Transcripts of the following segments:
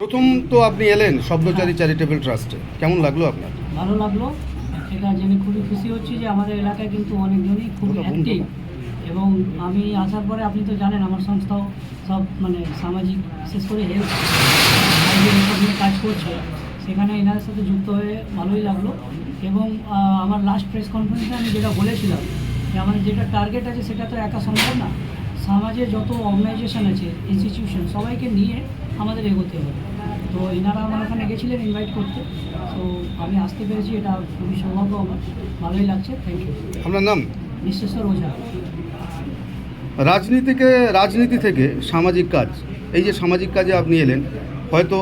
প্রথম তো আপনি এলেন শব্দচারী চ্যারিটেবল ট্রাস্টে। কেমন লাগল আপনার? ভালো লাগল। এটা জেনে খুবই খুশি হচ্ছি যে আমাদের এলাকায় কিন্তু অনেকজনই খুব অ্যাক্টিভ এবং আমি আসার পরে আপনি তো জানেন আমার সংস্থাও সব মানে সামাজিক বিশেষ করে হেলথ নিয়ে কাজ করছে। সেখানে এনাদের সাথে যুক্ত হয়ে ভালোই লাগল এবং আমার লাস্ট প্রেস কনফারেন্সে আমি যেটা বলেছিলাম যে আমাদের যেটা টার্গেট আছে সেটা তো একা সম্ভব না। সমাজে যত অর্গানাইজেশন আছে ইনস্টিটিউশন সবাইকে নিয়ে আমাদের এগোতে হবে। তো এনারা আমার ওখানে গেছিলেন ইনভাইট করতে। তো আমি আসতে পেরেছি এটা খুবই সৌভাগ্য আমার। ভালোই লাগছে থ্যাংক ইউ আপনার নাম? বিশ্বেশ্বর ওঝা। রাজনীতিকে রাজনীতি থেকে সামাজিক কাজ। এই যে সামাজিক কাজে আপনি এলেন হয়তো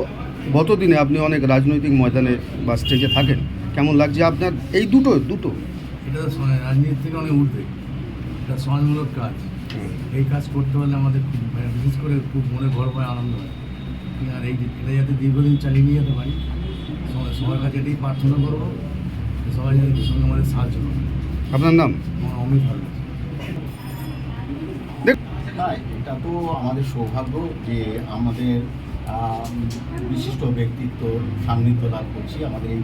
গত দিনে আপনি অনেক রাজনৈতিক ময়দানে বা স্টেজে থাকেন। কেমন লাগছে আপনার? এই দুটো দুটো। এটা রাজনীতি থেকে অনেক উঠবে এটা সমাজমূলক কাজ। এই কাজ করতে পারলে আমাদের খুব মানে বিশেষ করে খুব মনে গর্ব হয় আনন্দ হয়। আর এই যে- এটা যাতে দীর্ঘদিন চালিয়ে নিয়ে যেতে পারি সবাই- সবার কাছে এটাই প্রার্থনা করব সবাই যেন এর সঙ্গে আমাদের সাহায্য করে আপনার নাম? আমার অমিত ভালো না এটা তো আমাদের সৌভাগ্য যে আমাদের বিশিষ্ট ব্যক্তিত্ব সান্নিধ্য লাভ করছি আমাদের এই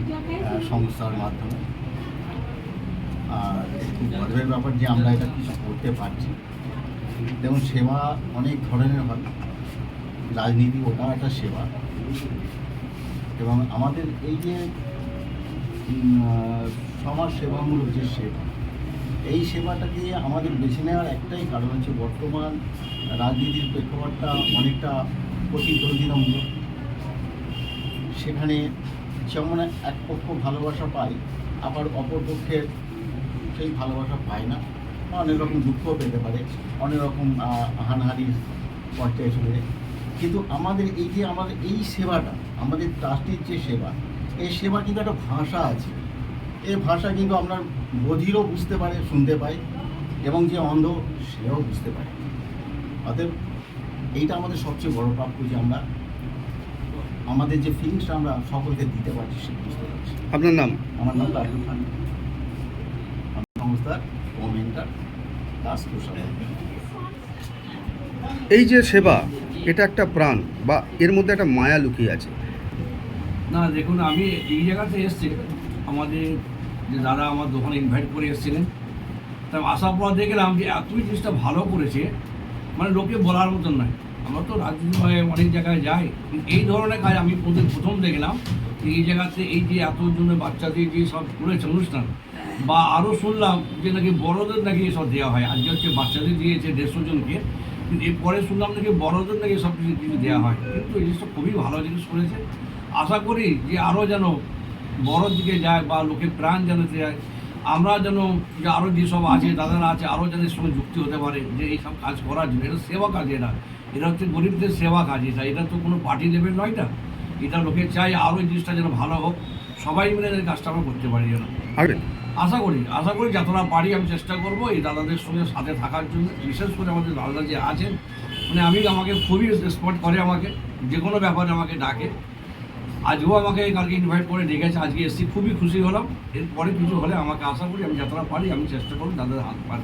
সংস্থার মাধ্যমে। আর খুব গর্বের ব্যাপার যে আমরা এটা কিছু করতে পারছি। যেমন সেবা অনেক ধরনের হয়। রাজনীতি ওটা একটা সেবা। এবং আমাদের এই যে সমাজ সেবামূলক যে সেবা, এই সেবাটাকে আমাদের বেছে নেওয়ার একটাই কারণ হচ্ছে বর্তমান রাজনীতির প্রেক্ষাপটটা অনেকটা প্রতিদ্বন্দ্বিতামূলক। সেখানে যেমন এক পক্ষ ভালোবাসা পায়, আবার অপর পক্ষের সেই ভালোবাসা পায় না। অনেক রকম দুঃখ পেতে পারে অনেক রকম আহ, হানাহানির পর্যায়ে চলে যায় কিন্তু আমাদের এই যে আমাদের এই সেবাটা আমাদের ট্রাস্টের যে সেবা এই সেবা কিন্তু একটা ভাষা আছে। এই ভাষা কিন্তু আমরা বধিরও বুঝতে পারে শুনতে পাই এবং যে অন্ধ সেও বুঝতে পারে। অতএব এইটা আমাদের সবচেয়ে বড় প্রাপ্য যে আমরা আমাদের যে ফিলিংসটা আমরা সকলকে দিতে পারছি সে বুঝতে পারছি। আপনার নাম? আমার নাম লাড্ডু খান। সংস্থার দাস এই যে সেবা এটা একটা প্রাণ বা এর মধ্যে একটা মায়া লুকিয়ে আছে? না দেখুন আমি এই জায়গাতে এসেছি। আমাদের যে দাদা আমার দোকানে ইনভাইট করে এসেছিলেন। তা আসার পর দেখলাম যে এতই জিনিসটা ভালো করেছে মানে লোকে বলার মতন নয়। আমরা তো রাজনীতি হয়ে অনেক জায়গায় যাই। এই ধরনের কাজ আমি প্রথম প্রথম দেখলাম এই জায়গাতে এই যে এত এতজনের বাচ্চাদের যে সব করেছে অনুষ্ঠান বা আরও শুনলাম যে নাকি বড়দের নাকি এসব দেওয়া হয়। আজকে হচ্ছে বাচ্চাদের দিয়েছে দেড়শো জনকে। কিন্তু এরপরে শুনলাম নাকি বড়দের নাকি সব কিছু কিছু দেওয়া হয়। কিন্তু এই জিনিসটা খুবই ভালো জিনিস করেছে। আশা করি যে আরও যেন বড় দিকে যায় বা লোকে প্রাণ যেন যায় আমরা যেন যে আরও যেসব আছে, দাদারা আছে আরও যেন এর সঙ্গে যুক্তি হতে পারে, যে এইসব কাজ করার জন্য। এটা সেবা কাজ এটা এটা হচ্ছে গরিবদের সেবা কাজ। এটা এটা তো কোনো পার্টি লেভেল নয় এটা এটা লোকে চাই আরও এই জিনিসটা যেন ভালো হোক। সবাই মিলে এই কাজটা আমরা করতে পারি যেন আশা করি আশা করি যতটা পারি আমি চেষ্টা করব এই দাদাদের সঙ্গে সাথে থাকার জন্য বিশেষ করে আমাদের দাদা যে আছেন মানে আমি আমাকে খুবই রেসপন্ড করে আমাকে যে কোনো ব্যাপারে আমাকে ডাকে। আজকেও আমাকে কালকে ইনভাইট করে ডেকেছে আজকে এসেছি খুবই খুশি হলাম। এরপরে কিছু হলে আমাকে আশা করি আমি যতটা পারি আমি চেষ্টা করব দাদার হাত পার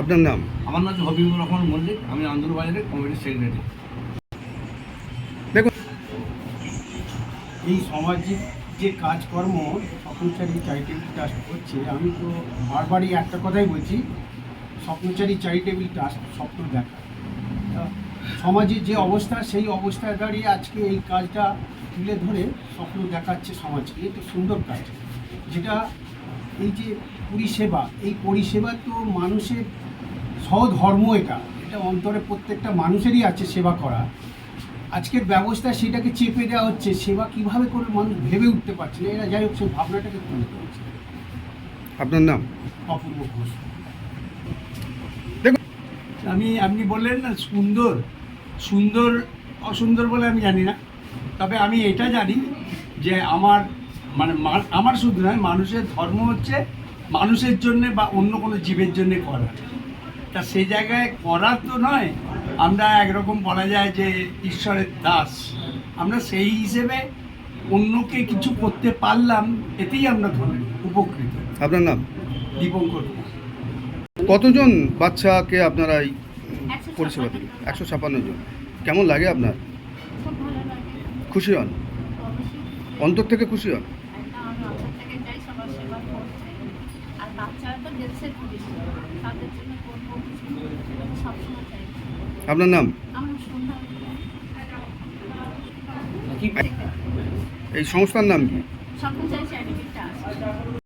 আপনার নাম? আমার নাম হবিবুর রহমান মল্লিক আমি আন্দোলবাজারের কমিটির সেক্রেটারি দেখুন। এই সামাজিক যে কাজকর্ম, স্বপ্নচারী চ্যারিটেবল ট্রাস্ট করছে আমি তো বারবারই একটা কথাই বলছি, স্বপ্নচারী চ্যারিটেবল ট্রাস্ট স্বপ্ন দেখা। সমাজের যে অবস্থা, সেই অবস্থায় দাঁড়িয়ে আজকে এই কাজটা তুলে ধরে স্বপ্ন দেখাচ্ছে সমাজকে এটা সুন্দর কাজ। যেটা এই যে পরিষেবা, এই পরিষেবা তো মানুষের সহধর্ম এটা। এটা অন্তরে প্রত্যেকটা মানুষেরই আছে সেবা করা। আজকের ব্যবস্থা সেটাকে চেপে দেওয়া হচ্ছে সেবা কীভাবে করে মানুষ ভেবে উঠতে পারছে না? এরা যাই হোক সেই ভাবনাটাকে তুলে ধরছে। আপনার নাম? অপূর্ব ঘোষ। আমি আপনি বললেন না সুন্দর। সুন্দর অসুন্দর বলে আমি জানি না। তবে আমি এটা জানি যে আমার মানে আমার শুধু নয় মানুষের ধর্ম হচ্ছে মানুষের জন্যে বা অন্য কোনো জীবের জন্যে করা। তা সে জায়গায় করার তো নয় আমরা একরকম বলা যায় যে ঈশ্বরের দাস। আমরা সেই হিসেবে অন্যকে কিছু করতে পারলাম এতেই আমরা ধন্য উপকৃত। আপনার নাম? দীপঙ্কর কতজন বাচ্চাকে আপনারা এই পরিষেবা দিন একশো ছাপান্ন জন। কেমন লাগে আপনার? খুব ভালো লাগে খুশি হন? অন্তর থেকে খুশি হন? বাচ্চারা তো পুলিশ তাদের জন্য করব সবসময় চাই। আপনার নাম? এই সংস্থার নাম কি?